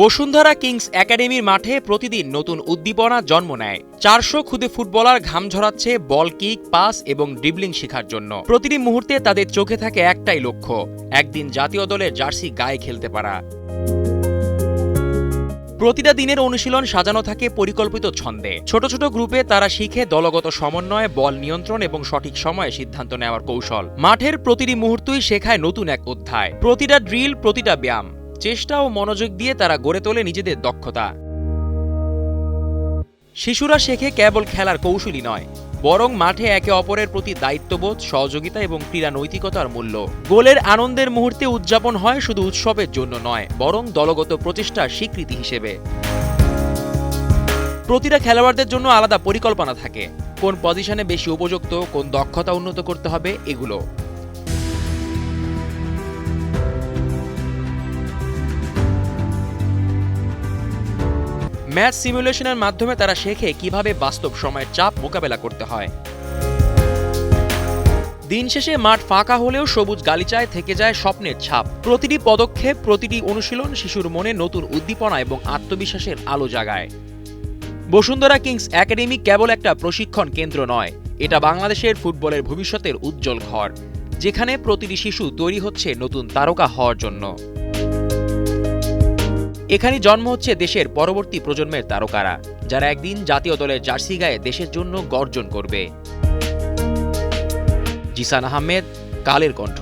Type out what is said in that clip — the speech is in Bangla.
বসুন্ধরা কিংস একাডেমির মাঠে প্রতিদিন নতুন উদ্দীপনা জন্ম নেয়। চারশো খুদে ফুটবলার ঘাম ঝরাচ্ছে বল কিক, পাস এবং ড্রিবলিং শেখার জন্য। প্রতিটি মুহূর্তে তাদের চোখে থাকে একটাই লক্ষ্য, একদিন জাতীয় দলের জার্সি গায়ে খেলতে পারা। প্রতিটা দিনের অনুশীলন সাজানো থাকে পরিকল্পিত ছন্দে। ছোট ছোট গ্রুপে তারা শিখে দলগত সমন্বয়ে বল নিয়ন্ত্রণ এবং সঠিক সময়ে সিদ্ধান্ত নেওয়ার কৌশল। মাঠের প্রতিটি মুহূর্তই শেখায় নতুন এক অধ্যায়। প্রতিটা ড্রিল, প্রতিটা ব্যায়াম। চেষ্টা ও মনোযোগ দিয়ে তারা গড়ে তোলে নিজেদের দক্ষতা। শিশুরা শেখে কেবল খেলার কৌশলই নয়, বরং মাঠে একে অপরের প্রতি দায়িত্ববোধ, সহযোগিতা এবং ক্রীড়া নৈতিকতার মূল্য। গোলের আনন্দের মুহূর্তে উদযাপন হয় শুধু উৎসবের জন্য নয়, বরং দলগত প্রচেষ্টার স্বীকৃতি হিসেবে। প্রতিটা খেলোয়াড়দের জন্য আলাদা পরিকল্পনা থাকে, কোন পজিশনে বেশি উপযুক্ত, কোন দক্ষতা উন্নত করতে হবে, এগুলো। ম্যাচ সিমুলেশনের মাধ্যমে তারা শেখে কীভাবে বাস্তব সময়ের চাপ মোকাবেলা করতে হয়। দিন শেষে মাঠ ফাঁকা হলেও সবুজ গালিচায় থেকে যায় স্বপ্নের ছাপ। প্রতিটি পদক্ষেপ, প্রতিটি অনুশীলন শিশুর মনে নতুন উদ্দীপনা এবং আত্মবিশ্বাসের আলো জাগায়। বসুন্ধরা কিংস একাডেমি কেবল একটা প্রশিক্ষণ কেন্দ্র নয়, এটা বাংলাদেশের ফুটবলের ভবিষ্যতের উজ্জ্বল ঘর, যেখানে প্রতিটি শিশু তৈরি হচ্ছে নতুন তারকা হওয়ার জন্য। এখানে জন্ম হচ্ছে দেশের পরবর্তী প্রজন্মের তারকারা, যারা একদিন জাতীয় দলের জার্সি গায়ে দেশের জন্য গর্জন করবে। জিসান আহমেদ, কালের কণ্ঠ।